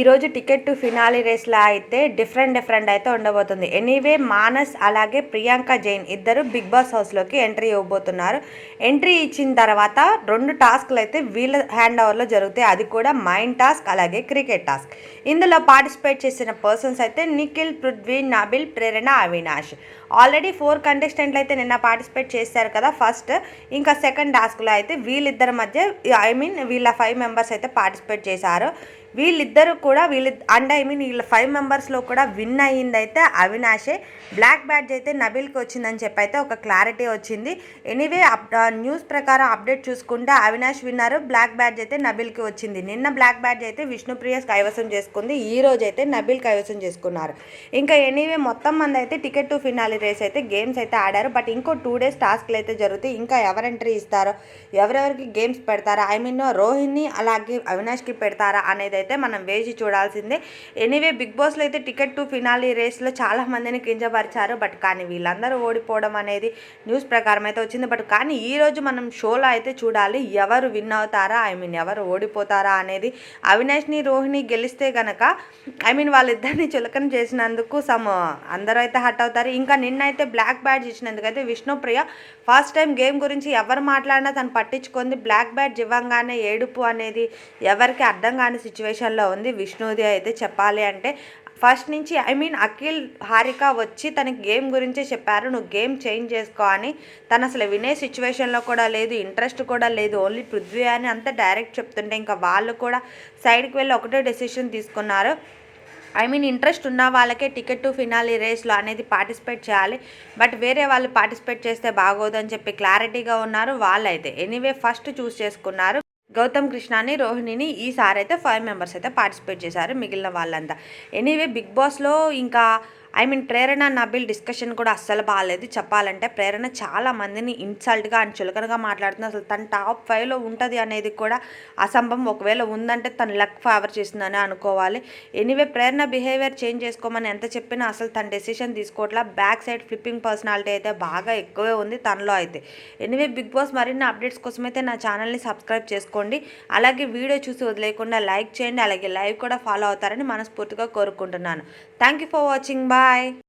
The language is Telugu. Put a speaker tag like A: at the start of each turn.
A: ఈరోజు టికెట్ టు ఫినాలి రేస్లో అయితే డిఫరెంట్ డిఫరెంట్ అయితే ఉండబోతుంది. ఎనీవే మానస్ అలాగే ప్రియాంక జైన్ ఇద్దరు బిగ్ బాస్ హౌస్లోకి ఎంట్రీ ఇవ్వబోతున్నారు. ఎంట్రీ ఇచ్చిన తర్వాత రెండు టాస్క్లు అయితే వీళ్ళ హ్యాండ్ ఓవర్లో జరుగుతాయి. అది కూడా మైండ్ టాస్క్ అలాగే క్రికెట్ టాస్క్. ఇందులో పార్టిసిపేట్ చేసిన పర్సన్స్ అయితే నిఖిల్ పృథ్వీ నాబిల్ ప్రేరణ అవినాష్. ఆల్రెడీ ఫోర్ కంటెస్టెంట్లు అయితే నిన్న పార్టిసిపేట్ చేశారు కదా ఫస్ట్. ఇంకా సెకండ్ టాస్క్లో అయితే వీళ్ళిద్దరి మధ్య ఐ మీన్ వీళ్ళ ఫైవ్ మెంబర్స్ అయితే పార్టిసిపేట్ చేశారు. వీళ్ళిద్దరూ కూడా వీళ్ళ అండ్ ఐ మీన్ వీళ్ళ ఫైవ్ మెంబర్స్లో కూడా విన్ అయ్యింది అయితే అవినాషే. బ్లాక్ బ్యాడ్జ్ అయితే నబిల్కి వచ్చిందని చెప్పి అయితే ఒక క్లారిటీ వచ్చింది. ఎనీవే న్యూస్ ప్రకారం అప్డేట్ చూసుకుంటే అవినాష్ విన్నారు బ్లాక్ బ్యాడ్జ్ అయితే నబిల్కి వచ్చింది. నిన్న బ్లాక్ బ్యాడ్జ్ అయితే విష్ణుప్రియ కైవసం చేసుకుంది. ఈ రోజు అయితే నబిల్ కైవసం చేసుకున్నారు. ఇంకా ఎనీవే మొత్తం మంది అయితే టికెట్ టు ఫినాలి రేస్ అయితే గేమ్స్ అయితే ఆడారు. బట్ ఇంకో టూ డేస్ టాస్క్లు అయితే జరుగుతాయి. ఇంకా ఎవరు ఎంట్రీ ఇస్తారో ఎవరెవరికి గేమ్స్ పెడతారా ఐ మీన్ రోహిణి అలాగే అవినాష్కి పెడతారా అనేది అయితే మనం వేచి చూడాల్సిందే. ఎనీవే బిగ్ బాస్లో అయితే టికెట్ టు ఫినాలి రేస్లో చాలా మందిని కించపరిచారు. బట్ కానీ వీళ్ళందరూ ఓడిపోవడం అనేది న్యూస్ ప్రకారం అయితే వచ్చింది. బట్ కానీ ఈ రోజు మనం షోలో అయితే చూడాలి ఎవరు విన్ అవుతారా ఐ మీన్ ఎవరు ఓడిపోతారా అనేది అవినాష్ని రోహిణి గెలిస్తే గనక ఐ మీన్ వాళ్ళిద్దరిని చులకన చేసినందుకు సమ్ అందరూ అయితే హట్ అవుతారు. ఇంకా నిన్న అయితే బ్లాక్ బ్యాడ్జ్ ఇచ్చినందుకు అయితే విష్ణుప్రియ ఫస్ట్ టైం గేమ్ గురించి ఎవరు మాట్లాడినా తను పట్టించుకుంది. బ్లాక్ బ్యాడ్జ్ ఇవ్వంగానే ఏడుపు అనేది ఎవరికి అర్థం కాని సిచ్యువేషన్లో ఉంది. విష్ణుది అయితే చెప్పాలి అంటే ఫస్ట్ నుంచి ఐ మీన్ అఖిల్ హారిక వచ్చి తనకి గేమ్ గురించే చెప్పారు. నువ్వు గేమ్ చేంజ్ చేసుకో అని. తను అసలు వినే సిచ్యువేషన్లో కూడా లేదు ఇంట్రెస్ట్ కూడా లేదు. ఓన్లీ పృథ్వీ అని అంతా డైరెక్ట్ చెప్తుంటే ఇంకా వాళ్ళు కూడా సైడ్కి వెళ్ళి ఒకటే డెసిషన్ తీసుకున్నారు. ఐ మీన్ ఇంట్రెస్ట్ ఉన్న వాళ్ళకే టికెట్ టు ఫినాలి రేస్లో అనేది పార్టిసిపేట్ చేయాలి. బట్ వేరే వాళ్ళు పార్టిసిపేట్ చేస్తే బాగోదని చెప్పి క్లారిటీగా ఉన్నారు వాళ్ళైతే. ఎనీవే ఫస్ట్ చూస్ చేసుకున్నారు. గౌతమ్ కృష్ణాని రోహిణిని ఈసారి అయితే ఫైవ్ మెంబర్స్ అయితే పార్టిసిపేట్ చేశారు మిగిలిన వాళ్ళంతా. ఎనీవే బిగ్ బాస్లో ఇంకా I mean Prerana Nabeel discussion కూడా అస్సలు బాగాలేదు చెప్పాలంటే ప్రేరణ చాలా మందిని ఇన్సల్ట్గా అండ్ చులకనగా మాట్లాడుతుంది. అసలు తన టాప్ ఫైవ్లో ఉంటుంది అనేది కూడా అసంభవం. ఒకవేళ ఉందంటే తను లక్ ఫేవర్ చేసిందని అనుకోవాలి. ఎనీవే ప్రేరణ బిహేవియర్ చేంజ్ చేసుకోమని ఎంత చెప్పినా అసలు తన డెసిషన్ తీసుకోవట్లా. బ్యాక్ సైడ్ ఫ్లిప్పింగ్ పర్సనాలిటీ అయితే బాగా ఎక్కువే ఉంది తనలో అయితే. ఎనీవే బిగ్ బాస్ మరిన్ని అప్డేట్స్ కోసం అయితే నా ఛానల్ని సబ్స్క్రైబ్ చేసుకోండి. అలాగే వీడియో చూసి వదిలేకుండా లైక్ చేయండి. అలాగే లైవ్ కూడా ఫాలో అవుతారని మనస్ఫూర్తిగా కోరుకుంటున్నాను. Thank you for watching bye Bye.